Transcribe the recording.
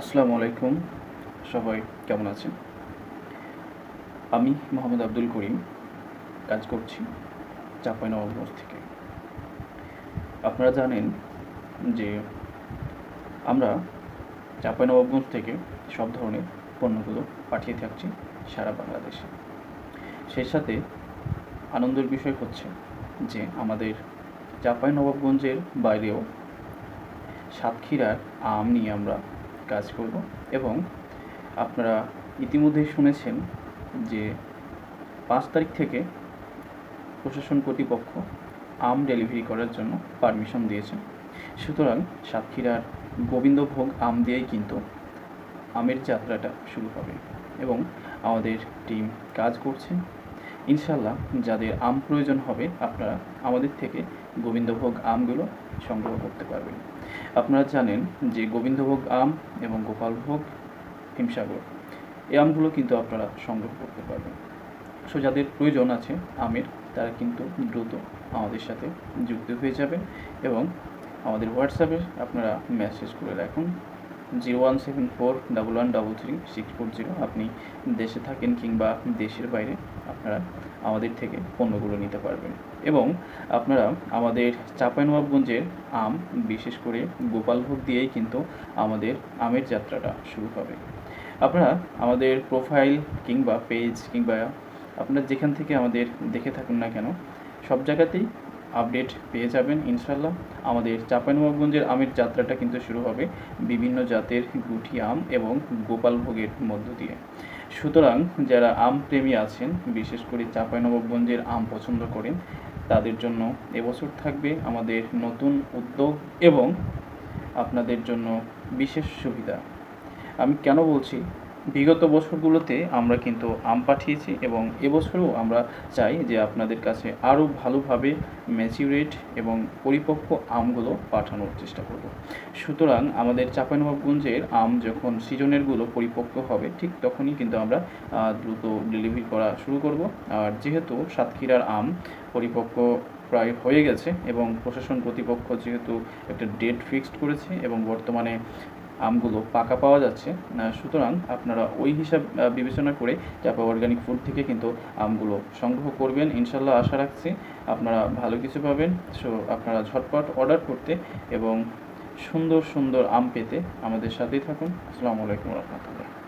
আসসালামু আলাইকুম। সবাই কেমন আছেন? আমি মোহাম্মদ আব্দুল করিম। কাজ করছি চাঁপাইনবাবগঞ্জ থেকে। আপনারা জানেন যে আমরা চাঁপাইনবাবগঞ্জ থেকে সব ধরনের পণ্যগুলো পাঠিয়ে থাকছি সারা বাংলাদেশে। সেই সাথে আনন্দের বিষয় হচ্ছে যে আমাদের চাঁপাইনবাবগঞ্জের বাইরেও সাতক্ষীরার আম নিয়ে আমরা কাজ করব এবং আপনারা ইতিমধ্যেই শুনেছেন যে পাঁচ তারিখ থেকে প্রশাসন কর্তৃপক্ষ আম ডেলিভারি করার জন্য পারমিশন দিয়েছে। সুতরাং সাতক্ষীরার গোবিন্দভোগ আম দিয়েই কিন্তু আমের যাত্রাটা শুরু হবে এবং আমাদের টিম কাজ করছে। ইনশাল্লাহ যাদের আম প্রয়োজন হবে, আপনারা আমাদের থেকে গোবিন্দভোগ আমগুলো সংগ্রহ করতে পারবেন। আপনারা জানেন যে গোবিন্দভোগ আম এবং গোপালভোগ হিমসাগর, এই আমগুলো কিন্তু আপনারা সংগ্রহ করতে পারবেন। সো যাদের প্রয়োজন আছে আমের, তারা কিন্তু দ্রুত আমাদের সাথে যুক্ত হয়ে যাবেন এবং আমাদের হোয়াটসঅ্যাপে আপনারা মেসেজ করে রাখুন। Zero one seven four double one double three six four zero আপনি দেশে থাকেন কিংবা দেশের বাইরে, আপনারা আমাদের থেকে পণ্যগুলো নিতে পারবেন। এবং আপনারা আমাদের চাঁপাইনবাবগঞ্জের আম, বিশেষ করে গোপালভোগ দিয়েই কিন্তু আমাদের আমের যাত্রাটা শুরু হবে। আপনারা আমাদের প্রোফাইল কিংবা পেজ কিংবা আপনারা যেখান থেকে আমাদের দেখে থাকুন না কেন, সব জায়গাতেই আপডেট পেয়ে যাবেন ইনশাল্লাহ আমাদের চাঁপাইনবাবগঞ্জের আমের যাত্রাটা কিন্তু শুরু হবে বিভিন্ন জাতের গুটি আম এবং গোপালভোগের মধ্য দিয়ে। সুতরাং যারা আম প্রেমী আছেন, বিশেষ করে চাঁপাইনবাবগঞ্জের আম পছন্দ করেন, তাদের জন্য এবছর থাকবে আমাদের নতুন উদ্যোগ এবং আপনাদের জন্য বিশেষ সুবিধা। আমি কেন বলছি? বিগত বছরগুলোতে আমরা কিন্তু আম পাঠিয়েছি এবং এবছরও আমরা চাই যে আপনাদের কাছে আরও ভালোভাবে ম্যাচিউরেট এবং পরিপক্ক আমগুলো পাঠানোর চেষ্টা করব। সুতরাং আমাদের চাঁপাইনবাবগঞ্জের আম যখন সিজনেরগুলো পরিপক্ক হবে, ঠিক তখনই কিন্তু আমরা দ্রুত ডেলিভারি করা শুরু করব। আর যেহেতু সাতক্ষীরার আম পরিপক্ক প্রায় হয়ে গেছে এবং প্রশাসন কর্তৃপক্ষ যেহেতু একটা ডেট ফিক্সড করেছে এবং বর্তমানে আমগুলো পাকা পাওয়া যাচ্ছে। সুতরাং আপনারা ওই হিসাব বিবেচনা করে চাপা অর্গানিক ফুড থেকে কিন্তু আমগুলো সংগ্রহ করবেন। ইনশাল্লাহ আশা রাখছি আপনারা ভালো কিছু পাবেন। সো আপনারা ঝটপট অর্ডার করতে এবং সুন্দর সুন্দর আম পেতে আমাদের সাথেই থাকুন। আসসালামু আলাইকুম রহমতুল্লাহ।